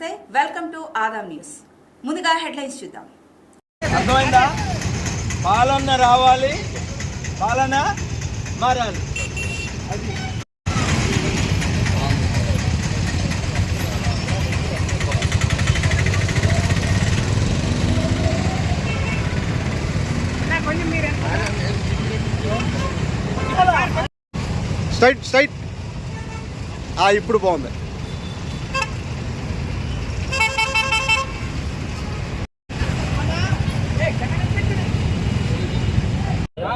నమస్తే. Welcome to Adam news ముందుగా headlines చూద్దాం. అర్థమైందా? పాలన రావాలి పాలన మారాలి. అది. స్ట్రైట్ స్ట్రైట్ ఆ, ఇప్పుడు బాగుంది.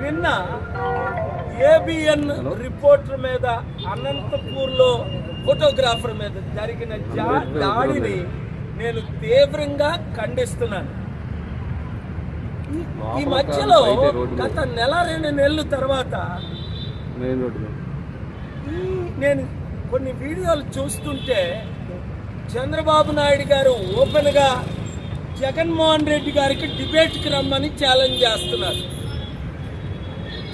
నిన్న ఏబిఎన్ రిపోర్టర్ మీద అనంతపూర్లో ఫోటోగ్రాఫర్ మీద జరిగిన దాడిని నేను తీవ్రంగా ఖండిస్తున్నాను. ఈ- మధ్యలో గత నెల రెండు నెలల తర్వాత నేను కొన్ని వీడియోలు చూస్తుంటే చంద్రబాబు నాయుడు గారు ఓపెన్గా జగన్మోహన్ రెడ్డి గారికి డిబేట్కి రమ్మని ఛాలెంజ్ చేస్తున్నారు.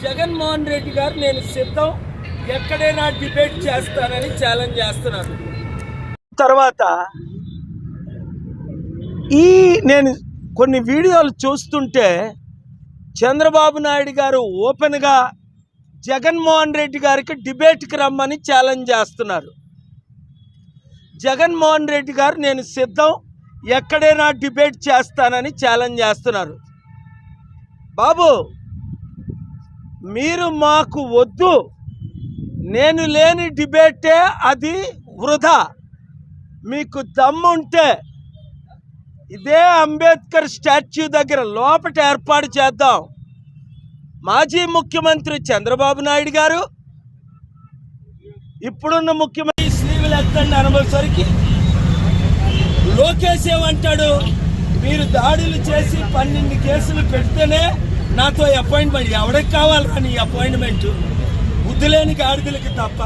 జగన్మోహన్ రెడ్డి గారు నేను సిద్ధం. ఎక్కడైనా డిబేట్ చేస్తానని ఛాలెంజ్ చేస్తున్నారు. తర్వాత ఈ నేను కొన్ని వీడియోలు చూస్తుంటే చంద్రబాబు నాయుడు గారు ఓపెన్గా జగన్మోహన్ రెడ్డి గారికి డిబేట్కి రమ్మని ఛాలెంజ్ చేస్తున్నారు. జగన్మోహన్ రెడ్డి గారు నేను సిద్ధం. ఎక్కడైనా డిబేట్ చేస్తానని ఛాలెంజ్ చేస్తున్నారు. బాబు మీరు మాకు వద్దు. నేను లేని డిబేటే అది వృధా. మీకు దమ్ముంటే ఇదే అంబేద్కర్ స్టాచ్యూ దగ్గర లోపట ఏర్పాటు చేద్దాం. మాజీ ముఖ్యమంత్రి చంద్రబాబు నాయుడు గారు ఇప్పుడున్న ముఖ్యమంత్రి శ్రీవులు ఎత్తండి అనుభవసరికి లోకేష్ ఏమంటాడు? మీరు దాడులు చేసి పన్నెండు కేసులు పెడితేనే నాతో అపాయింట్మెంట్ ఎవరికి కావాలని ఈ అపాయింట్మెంట్? బుద్ధి లేని గాడిదలకి తప్ప